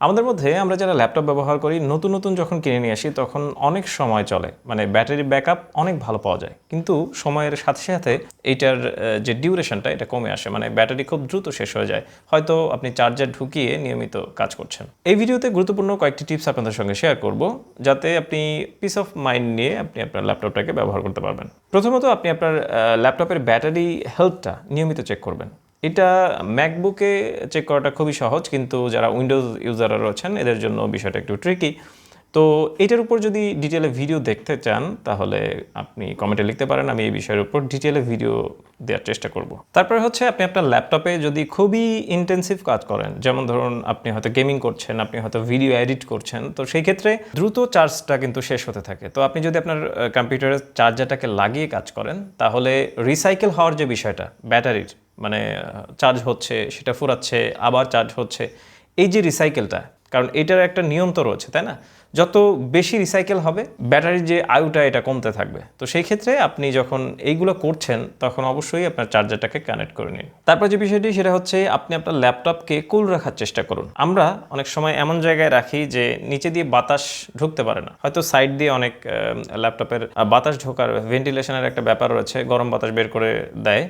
আমাদের মধ্যে আমরা যারা ল্যাপটপ ব্যবহার করি, নতুন নতুন যখন কিনে নিয়ে আসি, তখন অনেক সময় চলে। মানে ব্যাটারি ব্যাকআপ অনেক ভালো পাওয়া যায়। কিন্তু সময়ের সাথে সাথে এইটার যে ডিউরেশনটা, এটা কমে আসে। মানে ব্যাটারি খুব দ্রুত শেষ হয়ে যায়। হয়তো আপনি চার্জার ঢুকিয়ে নিয়মিত কাজ করছেন। এই ভিডিওতে গুরুত্বপূর্ণ কয়েকটি টিপস আপনাদের সঙ্গে শেয়ার করব, যাতে আপনি পিস অফ মাইন্ড নিয়ে আপনি আপনার ল্যাপটপটাকে ব্যবহার করতে পারবেন। প্রথমত আপনি আপনার ল্যাপটপের ব্যাটারি হেলথটা নিয়মিত চেক করবেন। এটা ম্যাকবুকে চেক করাটা খুবই সহজ, কিন্তু যারা উইন্ডোজ ইউজাররা রয়েছেন, এদের জন্য বিষয়টা একটু ট্রিকি তো এটার উপর যদি ডিটেলে ভিডিও দেখতে চান, তাহলে আপনি কমেন্টে লিখতে পারেন, আমি এই বিষয়ের উপর ডিটেলে ভিডিও দেওয়ার চেষ্টা করব। তারপরে হচ্ছে, আপনি আপনার ল্যাপটপে যদি খুবই ইন্টেন্সিভ কাজ করেন, যেমন ধরুন আপনি হয়তো গেমিং করছেন, আপনি হয়তো ভিডিও এডিট করছেন, তো সেই ক্ষেত্রে দ্রুত চার্জটা কিন্তু শেষ হতে থাকে। তো আপনি যদি আপনার কম্পিউটারের চার্জারটাকে লাগিয়ে কাজ করেন, তাহলে রিসাইকেল হওয়ার যে বিষয়টা ব্যাটারির মানে চার্জ হচ্ছে, সেটা ফুরাচ্ছে, আবার চার্জ হচ্ছে। এই যে রিসাইকেলটা কারণ এটার একটা নিয়ম তো রয়েছে, তাই না? যত বেশি রিসাইকেল হবে ব্যাটারির যে আয়ুটা, এটা কমতে থাকবে। তো সেই ক্ষেত্রে আপনি যখন এইগুলো করছেন, তখন অবশ্যই আপনার চার্জারটাকে কানেক্ট করে নিন। তারপর যে বিষয়টি, সেটা হচ্ছে আপনি আপনার ল্যাপটপকে কুল রাখার চেষ্টা করুন। আমরা অনেক সময় এমন জায়গায় রাখি যে নিচে দিয়ে বাতাস ঢুকতে পারে না। হয়তো সাইড দিয়ে অনেক ল্যাপটপের বাতাস ঢোকার ভেন্টিলেশনের একটা ব্যাপার রয়েছে, গরম বাতাস বের করে দেয়।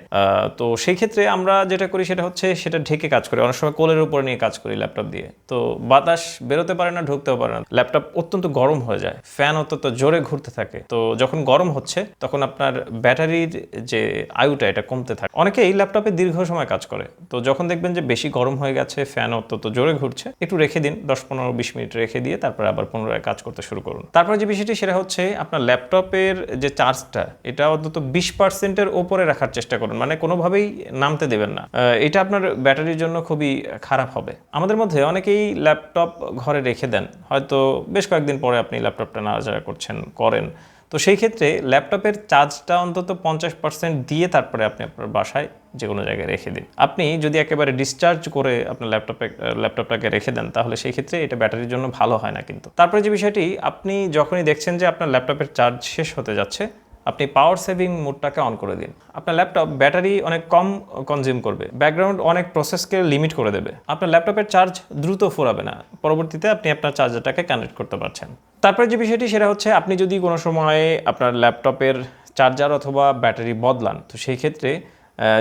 তো সেই ক্ষেত্রে আমরা যেটা করি, সেটা হচ্ছে সেটা ঢেকে কাজ করি। অনেক সময় কোলের উপর নিয়ে কাজ করি ল্যাপটপ দিয়ে। তো বাতাস বেরোতে পারে না, ঢুকতেও পারে না। ল্যাপটপ অত্যন্ত গরম হয়ে যায়। ফ্যান অত্যন্ত জোরে ঘুরতে থাকে। তো যখন গরম হচ্ছে, তখন আপনার ব্যাটারির যে আয়ুটা, এটা কমতে থাকে। অনেকেই ল্যাপটপে দীর্ঘ সময় কাজ করে। তো যখন দেখবেন যে বেশি গরম হয়ে গেছে, ফ্যান অত্যন্ত জোরে ঘুরছে, একটু রেখে দিন। দশ, পনেরো, বিশ মিনিট রেখে দিয়ে তারপরে আবার পুনরায় কাজ করতে শুরু করুন। তারপরে যে বিষয়টি, সেটা হচ্ছে আপনার ল্যাপটপের যে চার্জটা, এটা অন্তত বিশ পার্সেন্টের ওপরে রাখার চেষ্টা করুন। মানে কোনোভাবেই নামতে দেবেন না। এটা আপনার ব্যাটারির জন্য খুবই খারাপ হবে। আমাদের মধ্যে অনেকেই ল্যাপটপ ঘরে রেখে দেন। হয়তো বেশ কয়েকদিন পরে আপনি ল্যাপটপটা নাড়াচাড়া করছেন, করেন। তো সেই ক্ষেত্রে ল্যাপটপের চার্জটা অন্তত পঞ্চাশ পার্সেন্ট দিয়ে তারপরে আপনি আপনার বাসায় যে কোনো জায়গায় রেখে দিন। আপনি যদি একেবারে ডিসচার্জ করে আপনার ল্যাপটপে, ল্যাপটপটাকে রেখে দেন, তাহলে সেই ক্ষেত্রে এটা ব্যাটারির জন্য ভালো হয় না কিন্তু। তারপরে যে বিষয়টি, আপনি যখনই দেখছেন যে আপনার ল্যাপটপের চার্জ শেষ হতে যাচ্ছে আপনি পাওয়ার সেভিং মোডটাকে অন করে দিন। আপনার ল্যাপটপ ব্যাটারি অনেক কম কনজিউম করবে। ব্যাকগ্রাউন্ড অনেক প্রসেসকে লিমিট করে দেবে। আপনার ল্যাপটপের চার্জ দ্রুত ফোরাবে না। পরবর্তীতে আপনি আপনার চার্জারটাকে কানেক্ট করতে পারছেন। তারপরে যে বিষয়টি, সেটা হচ্ছে আপনি যদি কোনো সময়ে আপনার ল্যাপটপের চার্জার অথবা ব্যাটারি বদলান, তো সেই ক্ষেত্রে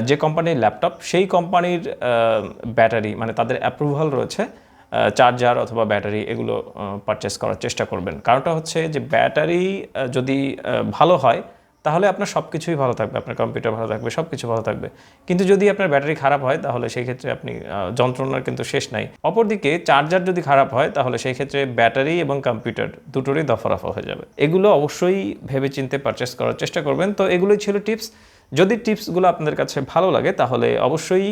যে কোম্পানির ল্যাপটপ সেই কোম্পানির ব্যাটারি মানে তাদের অ্যাপ্রুভাল রয়েছে চার্জার অথবা ব্যাটারি এগুলো পারচেস করার চেষ্টা করবেন। কারণটা হচ্ছে যে ব্যাটারি যদি ভালো হয় তাহলে আপনার সব কিছুই ভালো থাকবে, আপনার কম্পিউটার ভালো থাকবে সব কিছু ভালো থাকবে। কিন্তু যদি আপনার ব্যাটারি খারাপ হয়, তাহলে সেই ক্ষেত্রে আপনি যন্ত্রণার কিন্তু শেষ নাই। অপরদিকে চার্জার যদি খারাপ হয়, তাহলে সেই ক্ষেত্রে ব্যাটারি এবং কম্পিউটার দুটোরই দফারফা হয়ে যাবে। এগুলো অবশ্যই ভেবে চিনতে পারচেস করার চেষ্টা করবেন। তো এগুলোই ছিল টিপস যদি টিপসগুলো আপনাদের কাছে ভালো লাগে, তাহলে অবশ্যই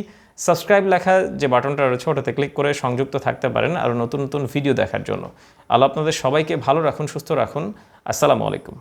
সাবস্ক্রাইব লেখা যে বাটনটা রয়েছে, ওটাতে ক্লিক করে সংযুক্ত থাকতে পারেন আরও নতুন নতুন ভিডিও দেখার জন্য। আল্লাহ আপনাদের সবাইকে ভালো রাখুন, সুস্থ রাখুন। আসসালামু আলাইকুম।